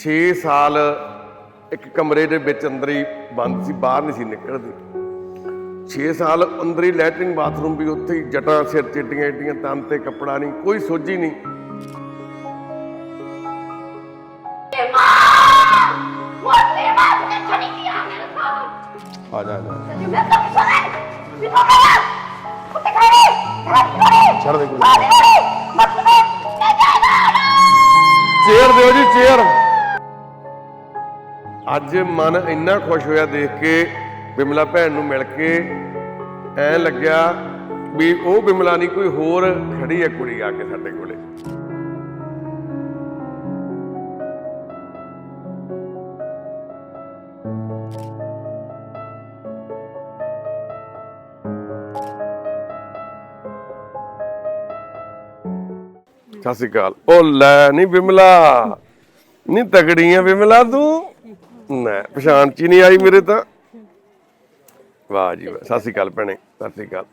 6 ਸਾਲ ਇੱਕ ਕਮਰੇ ਦੇ ਵਿੱਚ ਅੰਦਰ ਹੀ ਬੰਦ ਸੀ ਬਾਹਰ ਨਹੀਂ ਸੀ ਨਿਕਲਦੀ। 6 ਸਾਲ ਅੰਦਰ ਹੀ ਲੈਟਰਿੰਗ ਬਾਥਰੂਮ ਵੀ ਉੱਥੇ ਹੀ ਜਟਾਂ ਸਿਰ ਚਿੱਟੀਆਂ ਏਡੀਆਂ ਤਨ ਤੇ ਕੱਪੜਾ ਨਹੀਂ ਕੋਈ ਸੋਝੀ ਨਹੀਂ। ਆ ਜਾ ਆ ਜਾ। ਛੱਡ ਦੇ ਕੋਈ ਚੇਅਰ ਦਿਓ ਜੀ ਚੇਅਰ। ਅੱਜ ਮਨ ਇੰਨਾ ਖੁਸ਼ ਹੋਇਆ ਦੇਖ ਕੇ ਬਿਮਲਾ ਭੈਣ ਨੂੰ ਮਿਲ ਕੇ ਐ ਲੱਗਿਆ ਵੀ ਉਹ ਬਿਮਲਾ ਨਹੀਂ, ਕੋਈ ਹੋਰ ਖੜੀ ਹੈ ਕੁੜੀ ਆ ਕੇ ਸਾਡੇ ਕੋਲੇ। ਸਤਿ ਸ਼੍ਰੀ ਅਕਾਲ। ਉਹ ਲੈ ਨਹੀਂ ਬਿਮਲਾ ਨਹੀਂ ਤਗੜੀ ਆ ਬਿਮਲਾ ਤੂੰ। ਨਾ ਪਛਾਣ ਚ ਹੀ ਨਹੀਂ ਆਈ ਮੇਰੇ ਤਾਂ। ਵਾਹ ਜੀ ਵਾਹ ਸਤਿ ਸ਼੍ਰੀ ਅਕਾਲ ਭੈਣੇ ਸਤਿ ਸ਼੍ਰੀ ਅਕਾਲ।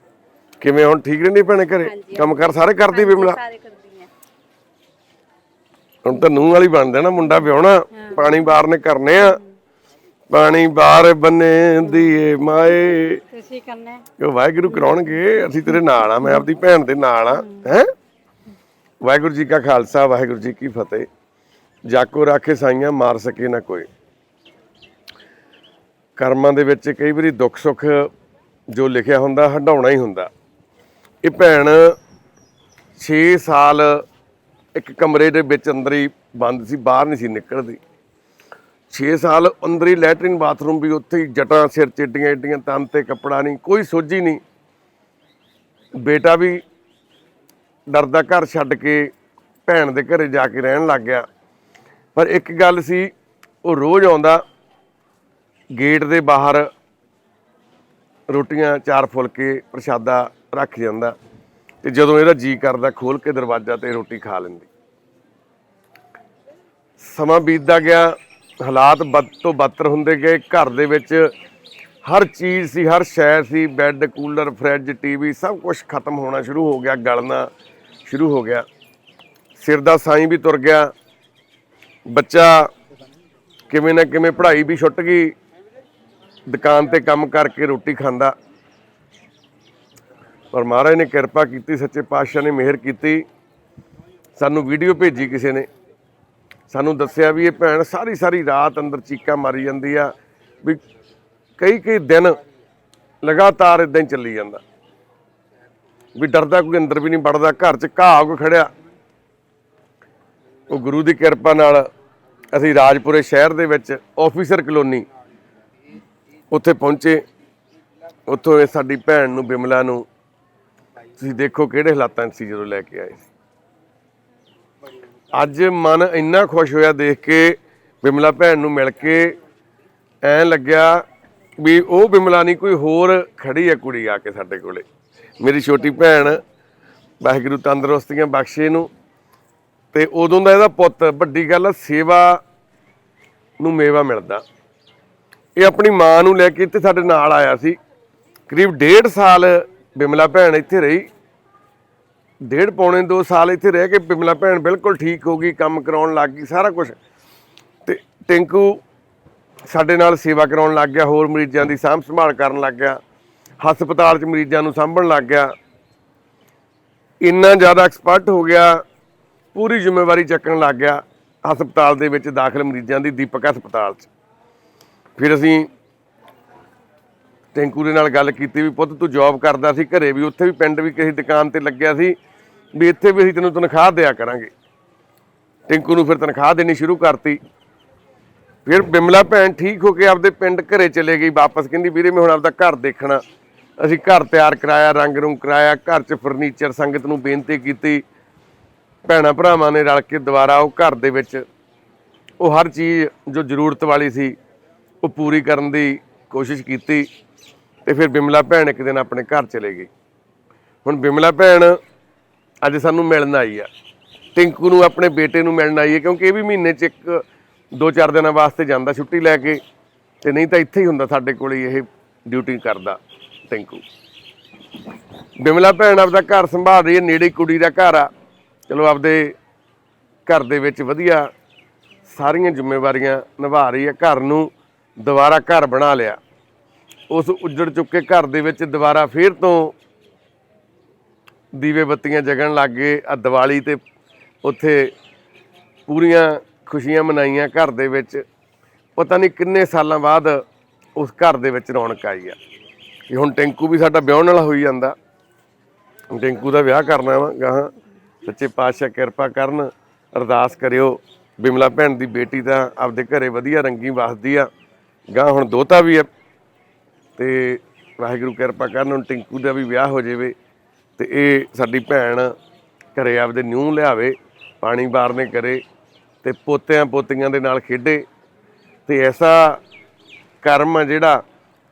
ਕਿਵੇਂ ਹੁਣ ਠੀਕ ਰਹਿੰਦੀ ਭੈਣੇ ਘਰੇ? ਕੰਮ ਕਰ ਸਾਰੇ ਕਰਦੀ ਬਿਮਲਾ? ਸਾਰੇ ਕਰਦੀ ਹੁਣ ਤਾਂ ਨੂੰਹ ਵਾਲੀ ਬਣ ਜਾਣਾ ਮੁੰਡਾ ਵਿਆਹਣਾ ਪਾਣੀ ਬਾਹਰ ਨੇ ਕਰਨੇ ਆ। ਪਾਣੀ ਬਾਹਰ ਬੰਨੇ ਦੀਏ ਮਾਏ। ਤੁਸੀਂ ਕਰਨਾ ਉਹ ਵਾਹਿਗੁਰੂ ਕਰਾਉਣਗੇ ਅਸੀਂ ਤੇਰੇ ਨਾਲ ਆ ਮੈਂ ਆਪਦੀ ਭੈਣ ਦੇ ਨਾਲ ਆ ਹੈ? ਵਾਹਿਗੁਰੂ ਜੀ ਕਾ ਖਾਲਸਾ ਵਾਹਿਗੁਰੂ ਜੀ ਕੀ ਫਤਿਹ। ਜਾਕੋ ਰਾਖੇ ਸਾਈਆਂ ਮਾਰ ਸਕੇ ਨਾ ਕੋਈ। ਕਰਮਾਂ ਦੇ ਵਿੱਚ ਕਈ ਵਾਰੀ ਦੁੱਖ ਸੁੱਖ ਜੋ ਲਿਖਿਆ ਹੁੰਦਾ ਹਟਾਉਣਾ ਹੀ ਹੁੰਦਾ। ਇਹ ਭੈਣ 6 ਸਾਲ ਇੱਕ ਕਮਰੇ ਦੇ ਵਿੱਚ ਅੰਦਰ ਹੀ ਬੰਦ ਸੀ, ਬਾਹਰ ਨਹੀਂ ਸੀ ਨਿਕਲਦੀ। 6 ਸਾਲ ਅੰਦਰ ਹੀ ਲੈਟਰਿੰਗ ਬਾਥਰੂਮ ਵੀ ਉੱਥੇ ਹੀ, ਜਟਾਂ ਸਿਰ ਚਿੱਟੀਆਂ ਏਡੀਆਂ, ਤਨ ਤੇ ਕੱਪੜਾ ਨਹੀਂ, ਕੋਈ ਸੋਝੀ ਨਹੀਂ। ਬੇਟਾ ਵੀ ਡਰਦਾ ਘਰ ਛੱਡ ਕੇ ਭੈਣ ਦੇ ਘਰੇ ਜਾ ਕੇ ਰਹਿਣ ਲੱਗ ਗਿਆ। ਪਰ ਇੱਕ ਗੱਲ ਸੀ, ਉਹ ਰੋਜ਼ ਆਉਂਦਾ ਗੇਟ ਦੇ ਬਾਹਰ ਰੋਟੀਆਂ, ਚਾਰ ਫੁਲਕੇ, ਪ੍ਰਸ਼ਾਦਾ ਰੱਖ ਜਾਂਦਾ ਤੇ ਜਦੋਂ ਇਹਦਾ ਜੀ ਕਰਦਾ ਖੋਲ ਕੇ ਦਰਵਾਜ਼ਾ ਤੇ ਰੋਟੀ ਖਾ ਲੈਂਦੀ। ਸਮਾਂ ਬੀਤਦਾ ਗਿਆ, ਹਾਲਾਤ ਬਦ ਤੋਂ ਬਦਤਰ ਹੁੰਦੇ ਗਏ। ਘਰ ਦੇ ਵਿੱਚ ਹਰ ਚੀਜ਼ ਸੀ, ਹਰ ਸ਼ੈ ਸੀ, ਬੈੱਡ, ਕੂਲਰ, ਫਰਿੱਜ, ਟੀਵੀ, ਸਭ ਕੁਝ ਖਤਮ ਹੋਣਾ ਸ਼ੁਰੂ ਹੋ ਗਿਆ, ਗਲਣਾ ਸ਼ੁਰੂ ਹੋ ਗਿਆ। ਸਿਰ ਦਾ ਸਾਈਂ ਵੀ ਤੁਰ ਗਿਆ। ਬੱਚਾ ਕਿਵੇਂ ਨਾ ਕਿਵੇਂ ਪੜ੍ਹਾਈ ਵੀ ਛੁੱਟ ਗਈ। ਦੁਕਾਨ ਤੇ ਕੰਮ ਕਰਕੇ ਰੋਟੀ ਖਾਂਦਾ। ਪਰ ਮਹਾਰਾਜ ਨੇ ਕਿਰਪਾ ਕੀਤੀ, ਸੱਚੇ ਪਾਤਸ਼ਾਹ ਨੇ ਮਿਹਰ ਕੀਤੀ। ਸਾਨੂੰ ਵੀਡੀਓ ਭੇਜੀ ਕਿਸੇ ਨੇ। ਸਾਨੂੰ ਦੱਸਿਆ ਵੀ ਇਹ ਭੈਣ ਸਾਰੀ ਸਾਰੀ ਰਾਤ ਅੰਦਰ ਚੀਕਾ ਮਾਰੀ ਜਾਂਦੀ ਆ, ਵੀ ਕਈ ਕਈ ਦਿਨ ਲਗਾਤਾਰ ਇਦਾਂ ਹੀ ਚੱਲੀ ਜਾਂਦਾ। ਵੀ ਡਰਦਾ ਕੋਈ ਅੰਦਰ ਵੀ ਨਹੀਂ ਵੜਦਾ, ਘਰ 'ਚ ਘਾਹ ਕੋ ਖੜਿਆ। ਉਹ ਗੁਰੂ ਦੀ ਕਿਰਪਾ ਨਾਲ ਅਸੀਂ ਰਾਜਪੁਰੇ ਸ਼ਹਿਰ ਦੇ ਵਿੱਚ ਆਫੀਸਰ ਕਲੋਨੀ ਉੱਥੇ ਪਹੁੰਚੇ। ਉੱਥੋਂ ਇਹ ਸਾਡੀ ਭੈਣ ਨੂੰ, ਬਿਮਲਾ ਨੂੰ ਤੁਸੀਂ ਦੇਖੋ ਕਿਹੜੇ ਹਾਲਾਤਾਂ 'ਚ ਸੀ ਜਦੋਂ ਲੈ ਕੇ ਆਏ ਸੀ। ਅੱਜ ਮਨ ਇੰਨਾ ਖੁਸ਼ ਹੋਇਆ ਦੇਖ ਕੇ ਬਿਮਲਾ ਭੈਣ ਨੂੰ ਮਿਲ ਕੇ ਐ ਲੱਗਿਆ ਵੀ ਉਹ ਬਿਮਲਾ ਨਹੀਂ, ਕੋਈ ਹੋਰ ਖੜੀ ਹੈ ਕੁੜੀ ਆ ਕੇ ਸਾਡੇ ਕੋਲੇ। ਮੇਰੀ ਛੋਟੀ ਭੈਣ ਵਾਹਿਗੁਰੂ ਤੰਦਰੁਸਤੀਆਂ ਬਖਸ਼ੇ ਨੂੰ ਤੇ ਉਦੋਂ ਦਾ ਇਹਦਾ ਪੁੱਤ, ਵੱਡੀ ਗੱਲ ਆ, ਸੇਵਾ ਨੂੰ ਮੇਵਾ ਮਿਲਦਾ। ਇਹ ਆਪਣੀ ਮਾਂ ਨੂੰ ਲੈ ਕੇ ਇੱਥੇ ਸਾਡੇ ਨਾਲ ਆਇਆ ਸੀ। ਕਰੀਬ ਡੇਢ ਸਾਲ ਬਿਮਲਾ ਭੈਣ ਇੱਥੇ ਰਹੀ। ਡੇਢ ਪੌਣੇ 2 ਸਾਲ ਇੱਥੇ ਰਹਿ ਕੇ ਬਿਮਲਾ ਭੈਣ ਬਿਲਕੁਲ ਠੀਕ ਹੋ ਗਈ, ਕੰਮ ਕਰਾਉਣ ਲੱਗ ਗਈ, ਸਾਰਾ ਕੁਝ ਤੇ ਟਿੰਕੂ ਸਾਡੇ ਨਾਲ ਸੇਵਾ ਕਰਾਉਣ ਲੱਗ ਗਿਆ, ਹੋਰ ਮਰੀਜ਼ਾਂ ਦੀ ਸਾਂਭ ਸੰਭਾਲ ਕਰਨ ਲੱਗ ਗਿਆ, ਹਸਪਤਾਲ 'ਚ ਮਰੀਜ਼ਾਂ ਨੂੰ ਸਾਂਭਣ ਲੱਗ ਗਿਆ। ਇੰਨਾ ਜ਼ਿਆਦਾ ਐਕਸਪਰਟ ਹੋ ਗਿਆ, ਪੂਰੀ ਜ਼ਿੰਮੇਵਾਰੀ ਚੱਕਣ ਲੱਗ ਗਿਆ, ਹਸਪਤਾਲ ਦੇ ਵਿੱਚ ਦਾਖਲ ਮਰੀਜ਼ਾਂ ਦੀ ਦੀਪਕ ਹਸਪਤਾਲ 'ਚ। ਫਿਰ ਅਸੀਂ ਟੈਂਕੂ ਦੇ ਨਾਲ ਗੱਲ ਕੀਤੀ ਵੀ ਪੁੱਤ ਤੂੰ ਜੌਬ ਕਰਦਾ ਸੀ ਘਰੇ ਵੀ, ਉੱਥੇ ਵੀ ਪਿੰਡ ਵੀ ਕਿਸੇ ਦੁਕਾਨ ਤੇ ਲੱਗਿਆ ਸੀ ਵੀ ਇੱਥੇ ਵੀ ਅਸੀਂ ਤੈਨੂੰ ਤਨਖਾਹ ਦਿਆ ਕਰਾਂਗੇ। ਟੈਂਕੂ ਨੂੰ ਫਿਰ ਤਨਖਾਹ ਦੇਣੀ ਸ਼ੁਰੂ ਕਰਤੀ। ਫਿਰ ਬਿਮਲਾ ਭੈਣ ਠੀਕ ਹੋ ਕੇ ਆਪਦੇ ਪਿੰਡ ਘਰੇ ਚਲੇ ਗਈ, ਵਾਪਸ ਕਹਿੰਦੀ, ਵੀਰੇ, ਮੈਂ ਹੁਣ ਆਪਦਾ ਘਰ ਦੇਖਣਾ। ਅਸੀਂ ਘਰ ਤਿਆਰ ਕਰਾਇਆ, ਰੰਗ ਰੂੰਗ ਕਰਾਇਆ, ਘਰ 'ਚ ਫਰਨੀਚਰ ਸੰਗਤ ਨੂੰ ਬੇਨਤੀ ਕੀਤੀ। ਭੈਣਾ ਭਰਾਵਾਂ ਨੇ ਰਲ ਕੇ ਦੁਬਾਰਾ ਉਹ ਘਰ ਦੇ ਵਿੱਚ, ਉਹ ਹਰ ਚੀਜ਼ ਜੋ ਜ਼ਰੂਰਤ ਵਾਲੀ ਸੀ ਉਹ ਪੂਰੀ ਕਰਨ ਦੀ ਕੋਸ਼ਿਸ਼ ਕੀਤੀ ਤੇ ਫਿਰ ਬਿਮਲਾ ਭੈਣ ਇੱਕ ਦਿਨ ਆਪਣੇ ਘਰ ਚਲੇ ਗਈ। ਹੁਣ ਬਿਮਲਾ ਭੈਣ ਅੱਜ ਸਾਨੂੰ ਮਿਲਣ ਆਈ ਆ। ਟਿੰਕੂ ਨੂੰ ਆਪਣੇ ਬੇਟੇ ਨੂੰ ਮਿਲਣ ਆਈ ਹੈ ਕਿਉਂਕਿ ਇਹ ਵੀ ਮਹੀਨੇ 'ਚ ਇੱਕ ਦੋ ਚਾਰ ਦਿਨਾਂ ਵਾਸਤੇ ਜਾਂਦਾ ਛੁੱਟੀ ਲੈ ਕੇ ਤੇ ਨਹੀਂ ਤਾਂ ਇੱਥੇ ਹੀ ਹੁੰਦਾ ਸਾਡੇ ਕੋਲ ਹੀ ਇਹ ਡਿਊਟੀ ਕਰਦਾ ਟਿੰਕੂ। ਬਿਮਲਾ ਭੈਣ ਆਪਦਾ ਘਰ ਸੰਭਾਲ ਰਹੀ ਹੈ ਨੇੜੇ ਕੁੜੀ ਦਾ ਘਰ ਆ। ਚਲੋ ਆਪਦੇ ਘਰ ਦੇ ਵਿੱਚ ਵਧੀਆ ਸਾਰੀਆਂ ਜ਼ਿੰਮੇਵਾਰੀਆਂ ਨਿਭਾ ਰਹੀ ਹੈ ਘਰ ਨੂੰ ਦੁਬਾਰਾ ਘਰ ਬਣਾ ਲਿਆ। ਉਸ ਉੱਜੜ ਚੁੱਕੇ ਘਰ ਦੇ ਵਿੱਚ ਦੁਬਾਰਾ ਫੇਰ ਤੋਂ ਦੀਵੇ ਬੱਤੀਆਂ ਜਗਣ ਲੱਗ ਗਏ। ਆ ਦੀਵਾਲੀ ਤੇ ਉੱਥੇ ਪੂਰੀਆਂ ਖੁਸ਼ੀਆਂ ਮਨਾਈਆਂ ਘਰ ਦੇ ਵਿੱਚ। ਪਤਾ ਨਹੀਂ ਕਿੰਨੇ ਸਾਲਾਂ ਬਾਅਦ ਉਸ ਘਰ ਦੇ ਵਿੱਚ ਰੌਣਕ ਆਈ ਆ। ਕਿ ਹੁਣ ਟੈਂਕੂ ਵੀ ਸਾਡਾ ਵਿਆਹਣ ਵਾਲਾ ਹੋਈ ਜਾਂਦਾ। ਟੈਂਕੂ ਦਾ ਵਿਆਹ ਕਰਨਾ ਵਾ ਗਾਹਾਂ। ਸੱਚੇ ਪਾਤਸ਼ਾਹ ਕਿਰਪਾ ਕਰਨ। ਅਰਦਾਸ ਕਰਿਓ। ਬਿਮਲਾ ਭੈਣ ਦੀ ਬੇਟੀ ਤਾਂ ਆਪਦੇ ਘਰੇ ਵਧੀਆ ਰੰਗੀ ਵਸਦੀ ਆ। ਗਾਂ ਹੁਣ ਦੋਤਾ ਵੀ ਹੈ ਤੇ ਵਾਹਿਗੁਰੂ ਕਿਰਪਾ ਕਰਨ ਹੁਣ ਟਿੰਕੂ ਦਾ ਵੀ ਵਿਆਹ ਹੋ ਜਾਵੇ ਤੇ ਇਹ ਸਾਡੀ ਭੈਣ ਘਰੇ ਆਪਦੇ ਨਿਊ ਲਿਆਵੇ, ਪਾਣੀ ਬਾਰਨੇ ਕਰੇ ਤੇ ਪੋਤਿਆਂ ਪੋਤੀਆਂ ਦੇ ਨਾਲ ਖੇਡੇ ਤੇ ਐਸਾ ਕਰਮ ਆ ਜਿਹੜਾ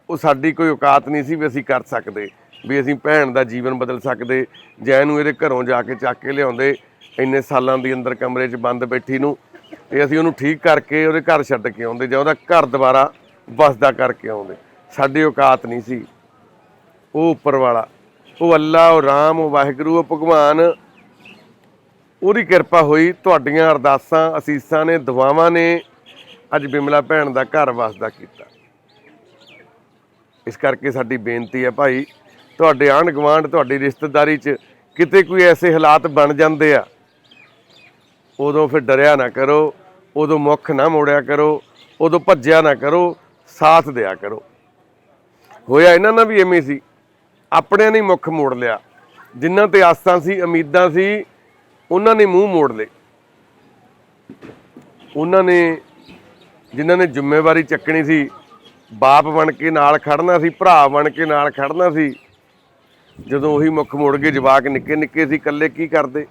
ਉਹ ਸਾਡੀ ਕੋਈ ਔਕਾਤ ਨਹੀਂ ਸੀ ਵੀ ਅਸੀਂ ਕਰ ਸਕਦੇ, ਵੀ ਅਸੀਂ ਭੈਣ ਦਾ ਜੀਵਨ ਬਦਲ ਸਕਦੇ ਜਾਂ ਇਹਨੂੰ ਇਹਦੇ ਘਰੋਂ ਜਾ ਕੇ ਚੱਕ ਕੇ ਲਿਆਉਂਦੇ, ਇੰਨੇ ਸਾਲਾਂ ਦੀ ਅੰਦਰ ਕਮਰੇ 'ਚ ਬੰਦ ਬੈਠੀ ਨੂੰ ਤੇ ਅਸੀਂ ਉਹਨੂੰ ਠੀਕ ਕਰਕੇ ਉਹਦੇ ਘਰ ਛੱਡ ਕੇ ਆਉਂਦੇ ਜਾਂ ਉਹਦਾ ਘਰ ਦੁਬਾਰਾ ਵਸਦਾ ਕਰਕੇ ਆਉਂਦੇ। ਸਾਡੀ ਔਕਾਤ ਨਹੀਂ ਸੀ। ਉਹ ਉੱਪਰ ਵਾਲਾ, ਉਹ ਅੱਲਾ, ਉਹ ਰਾਮ, ਉਹ ਵਾਹਿਗੁਰੂ, ਉਹ ਭਗਵਾਨ, ਉਹਦੀ ਕਿਰਪਾ ਹੋਈ। ਤੁਹਾਡੀਆਂ ਅਰਦਾਸਾਂ, ਅਸੀਸਾਂ ਨੇ, ਦੁਆਵਾਂ ਨੇ ਅੱਜ ਬਿਮਲਾ ਭੈਣ ਦਾ ਘਰ ਵਸਦਾ ਕੀਤਾ। ਇਸ ਕਰਕੇ ਸਾਡੀ ਬੇਨਤੀ ਹੈ ਭਾਈ, ਤੁਹਾਡੇ ਆਂਢ ਗੁਆਂਢ ਤੁਹਾਡੀ ਰਿਸ਼ਤੇਦਾਰੀ 'ਚ ਕਿਤੇ ਕੋਈ ਐਸੇ ਹਾਲਾਤ ਬਣ ਜਾਂਦੇ ਆ, ਉਦੋਂ ਫਿਰ ਡਰਿਆ ਨਾ ਕਰੋ, ਉਦੋਂ ਮੁੱਖ ਨਾ ਮੋੜਿਆ ਕਰੋ, ਉਦੋਂ ਭੱਜਿਆ ਨਾ ਕਰੋ ਸਾਥ ਦਿਆ ਕਰੋ। ਹੋਇਆ ਇਹਨਾਂ ਨਾਲ ਵੀ ਐਵੇਂ ਸੀ। ਆਪਣਿਆਂ ਨੇ ਮੁੱਖ ਮੋੜ ਲਿਆ। ਜਿਨ੍ਹਾਂ ਤੇ ਆਸਾਂ ਸੀ, ਉਮੀਦਾਂ ਸੀ, ਉਹਨਾਂ ਨੇ ਮੂੰਹ ਮੋੜ ਲਏ। ਉਹਨਾਂ ਨੇ, ਜਿਨ੍ਹਾਂ ਨੇ ਜ਼ਿੰਮੇਵਾਰੀ ਚੱਕਣੀ ਸੀ, ਬਾਪ ਬਣ ਕੇ ਨਾਲ ਖੜਨਾ ਸੀ, ਭਰਾ ਬਣ ਕੇ ਨਾਲ ਖੜਨਾ ਸੀ। ਜਦੋਂ ਉਹੀ ਮੁੱਖ ਮੋੜ ਕੇ ਜਵਾਕ ਨਿੱਕੇ ਨਿੱਕੇ ਸੀ, ਇਕੱਲੇ ਕੀ ਕਰਦੇ?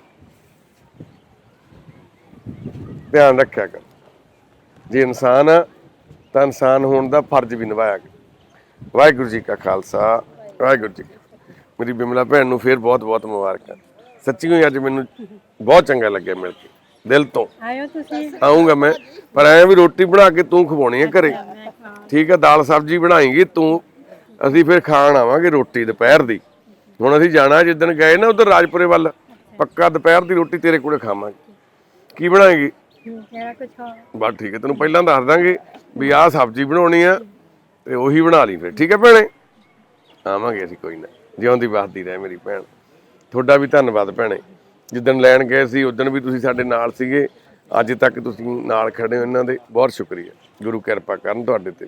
ਧਿਆਨ ਰੱਖਿਆ ਕਰ। ਜੇ ਇਨਸਾਨ ਆ ਤਾਂ ਇਨਸਾਨ ਹੋਣ ਦਾ ਫਰਜ਼ ਵੀ ਨਿਭਾਇਆ ਕਰ ਵਾਹਿਗੁਰੂ ਜੀ ਕਾ ਖਾਲਸਾ ਵਾਹਿਗੁਰੂ ਜੀ। ਮੇਰੀ ਬਿਮਲਾ ਭੈਣ ਨੂੰ ਫੇਰ ਬਹੁਤ ਬਹੁਤ ਮੁਬਾਰਕਾਂ। ਸੱਚੀਓ ਹੀ ਅੱਜ ਮੈਨੂੰ ਬਹੁਤ ਚੰਗਾ ਲੱਗਿਆ ਮਿਲ ਕੇ ਦਿਲ ਤੋਂ। ਆਇਓ ਤੁਸੀਂ। ਆਉਂਗਾ ਮੈਂ ਪਰ ਐ ਵੀ ਰੋਟੀ ਬਣਾ ਕੇ ਤੂੰ ਖਵਾਉਣੀ ਹੈ ਘਰੇ। ਠੀਕ ਹੈ ਦਾਲ ਸਬਜ਼ੀ ਬਣਾਏਂਗੀ ਤੂੰ ਅਸੀਂ ਫਿਰ ਖਾਣ ਆਵਾਂਗੇ ਰੋਟੀ ਦੁਪਹਿਰ ਦੀ। ਹੁਣ ਅਸੀਂ ਜਾਣਾ ਜਿੱਦਣ ਗਏ ਨਾ ਉਧਰ ਰਾਜਪੁਰੇ ਵੱਲ ਪੱਕਾ ਦੁਪਹਿਰ ਦੀ ਰੋਟੀ ਤੇਰੇ ਕੋਲੇ ਖਾਵਾਂਗੇ। ਕੀ ਬਣਾਏਗੀ? ਬਸ ਠੀਕ ਹੈ ਤੈਨੂੰ ਪਹਿਲਾਂ ਦੱਸ ਦਾਂਗੇ ਵੀ ਆਹ ਸਬਜ਼ੀ ਬਣਾਉਣੀ ਆ ਤੇ ਉਹੀ ਬਣਾ ਲਈ ਫਿਰ। ਠੀਕ ਹੈ ਭੈਣੇ? ਆਵਾਂਗੇ ਅਸੀਂ ਕੋਈ ਨਾ। ਜਿਉਂਦੀ ਵਸਦੀ ਰਹੇ ਮੇਰੀ ਭੈਣ। ਤੁਹਾਡਾ ਵੀ ਧੰਨਵਾਦ ਭੈਣੇ। ਜਿੱਦਣ ਲੈਣ ਗਏ ਸੀ, ਉਦੋਂ ਵੀ ਤੁਸੀਂ ਸਾਡੇ ਨਾਲ ਸੀਗੇ। ਅੱਜ ਤੱਕ ਤੁਸੀਂ ਨਾਲ ਖੜੇ ਹੋ ਇਹਨਾਂ ਦੇ। ਬਹੁਤ ਸ਼ੁਕਰੀਆ। ਗੁਰੂ ਕਿਰਪਾ ਕਰਨ ਤੁਹਾਡੇ ਤੇ